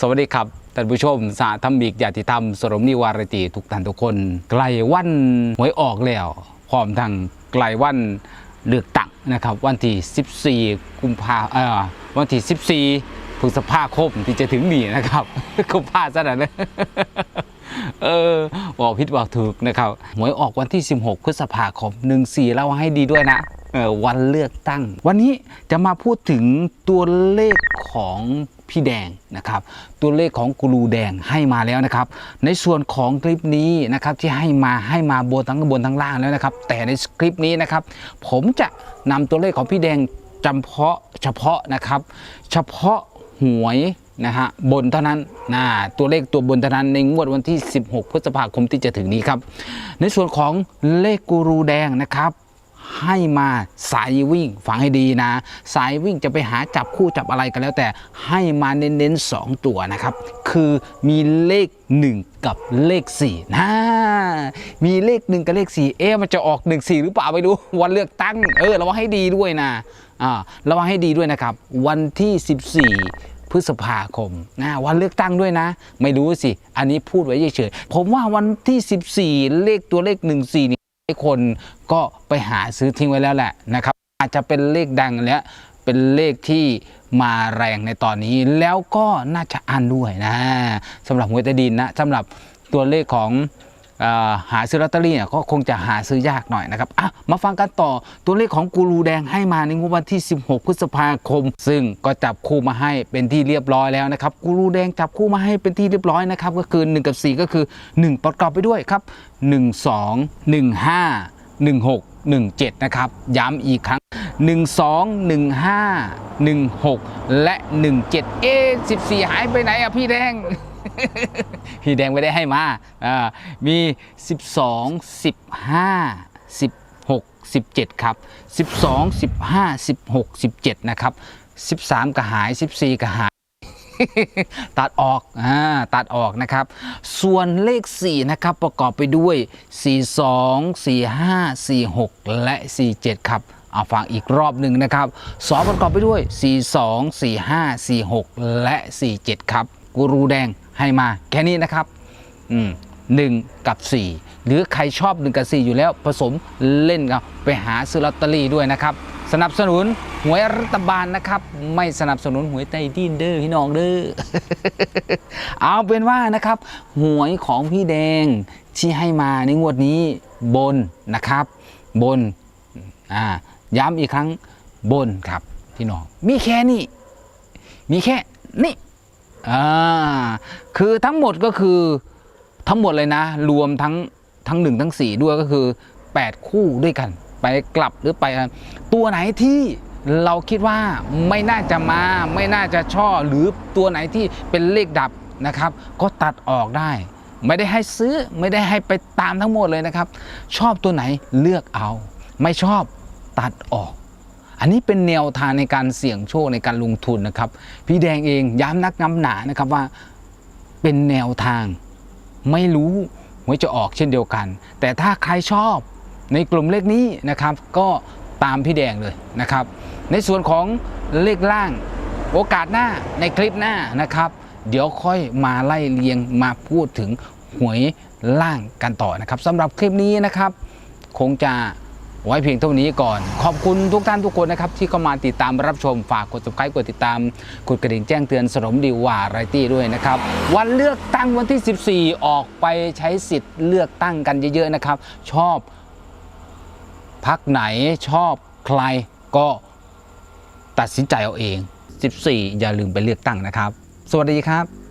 สวัสดีครับท่านผู้ชมสาธรรมิกญาติธรรมสรมนิวารติทุกท่านทุกคนไกลวันหวยออกแล้วพร้อมทั้งไกลวันเลือกตั้งนะครับ วันที่ 14 กุมภาเอ่อวันที่ 14พฤษภาคมที่จะถึงนี้นะครับกุมภาซะหน่อยนะเออบอกผิดบอกถูกนะครับหวยออกวันที่ 16พฤษภาคม 14แล้วให้ดีด้วยนะวันเลือกตั้ง วันนี้จะมาพูดถึงตัวเลขของ พี่แดงนะครับ ตัวเลขของกูรูแดงให้มาแล้วนะครับ ในส่วนของคลิปนี้นะครับที่ให้มาให้มาบนทั้งบนทั้งล่างแล้วนะครับ แต่ในคลิปนี้นะครับ ผมจะนำตัวเลขของพี่แดงจำเพาะเฉพาะนะครับ เฉพาะหวยนะฮะบนเท่านั้นนะตัวเลขตัวบนเท่านั้นในงวดวันที่ 16 พฤษภาคมที่จะถึงนี้ครับ ในส่วนของเลขกูรูแดงนะครับ ให้มาสายวิ่งฟังให้ดีนะ สายวิ่งจะไปหาจับคู่จับอะไรกันแล้วแต่ให้มาเน้นๆสองตัวนะครับ คือมีเลข 1 กับเลข4นะมีเลข 1 กับเลข 4 เอ๊ะมันจะออก 1 4 หรือเปล่าไม่รู้วันเลือกตั้งเออระวังให้ดีด้วยนะอ่าระวังให้ดีด้วยนะครับ วันที่ 14พฤษภาคมนะวันเลือกตั้งด้วยนะ ไม่รู้สิ อันนี้พูดไว้เฉยๆผมว่าวันที่ 14 เลขตัวเลข 14นี่ หลายคนก็ไปหาซื้อทิ้งไว้แล้วแหละนะครับ อาจจะเป็นเลขดังและเป็นเลขที่มาแรงในตอนนี้ แล้วก็น่าจะอันด้วยนะสำหรับหวยใต้ดินนะสำหรับตัวเลขของ หาซื้อลอตเตอรี่เนี่ยก็คงจะหาซื้อยากหน่อยนะครับอะมาฟังกันต่อตัวเลขของกูรูแดงให้มาในงวดวันที่ 16 พฤษภาคม ซึ่งก็จับคู่มาให้เป็นที่เรียบร้อยแล้วนะครับกูรูแดงจับคู่มาให้เป็นที่เรียบร้อยนะครับก็คือ 1 กับ 4 ก็คือ 1 ประกอบไปด้วยครับ 1 2 1 5 1 6 1 7 นะครับ ย้ำอีกครั้ง 1 2 1 5 1 6 และ 1 7 เอ๊ะ14 หายไปไหนอะพี่แดง พี่แดงไม่ได้ให้มาอ่ามี 12 15 16 17 ครับ 12 15 16 17 นะครับ 13ก็หาย 14ก็หาย ตัดออกอ่าตัดออกนะครับ ส่วนเลข 4 นะครับ ประกอบไปด้วย 42 45 46 และ 47 ครับเอาฟังอีกรอบหนึ่งนะครับสอประกอบไปด้วย 42 45 46 และ 47 ครับ กูรูแดง ให้มาแค่นี้นะครับอืมหนึ่งกับ 4 หรือใครชอบ 1 กับ 4 อยู่แล้วผสมเล่นกันไปหาซื้อลอตเตอรี่ด้วยนะครับ สนับสนุนหวยรัฐบาลนะครับ ไม่สนับสนุนหวยใต้ดินเด้อพี่น้องเด้อเอาเป็นว่านะครับ หวยของพี่แดงที่ให้มาในงวดนี้บนนะครับ บนอ่าย้ำอีกครั้งบนครับพี่น้องมีแค่นี้มีแค่นี้ อ่าคือทั้งหมดก็คือทั้งหมดเลยนะ รวมทั้งทั้งหนึ่งทั้งสี่ด้วยก็คือ 8 คู่ด้วยกัน ไปกลับหรือไปตัวไหนที่เราคิดว่าไม่น่าจะมาไม่น่าจะชอบหรือตัวไหนที่เป็นเลขดับนะครับ ก็ตัดออกได้ ไม่ได้ให้ซื้อไม่ได้ให้ไปตามทั้งหมดเลยนะครับ ชอบตัวไหนเลือกเอา ไม่ชอบตัดออก อันนี้เป็นแนวทางในการเสี่ยงโชคในการลงทุนนะครับ พี่แดงเองย้ำนักน้ำหนานะครับว่าเป็นแนวทางไม่รู้หวยจะออกเช่นเดียวกัน แต่ถ้าใครชอบในกลุ่มเลขนี้นะครับ ก็ตามพี่แดงเลยนะครับ ในส่วนของเลขล่างโอกาสหน้าในคลิปหน้านะครับ เดี๋ยวค่อยมาไล่เรียงมาพูดถึงหวยล่างกันต่อนะครับสำหรับคลิปนี้นะครับ คงจะ ไว้เพียงเท่านี้ก่อน ขอบคุณทุกท่านทุกคนนะครับ ที่เข้ามาติดตามรับชมฝากกด subscribe กดติดตามกดกระดิ่งแจ้งเตือนสนมดีว่าไรตี้ด้วยนะครับ วันเลือกตั้งวันที่ 14 ออกไปใช้สิทธิ์เลือกตั้งกันเยอะๆนะครับ ชอบพักไหนชอบใครก็ตัดสินใจเอาเอง 14 อย่าลืมไปเลือกตั้งนะครับ สวัสดีครับ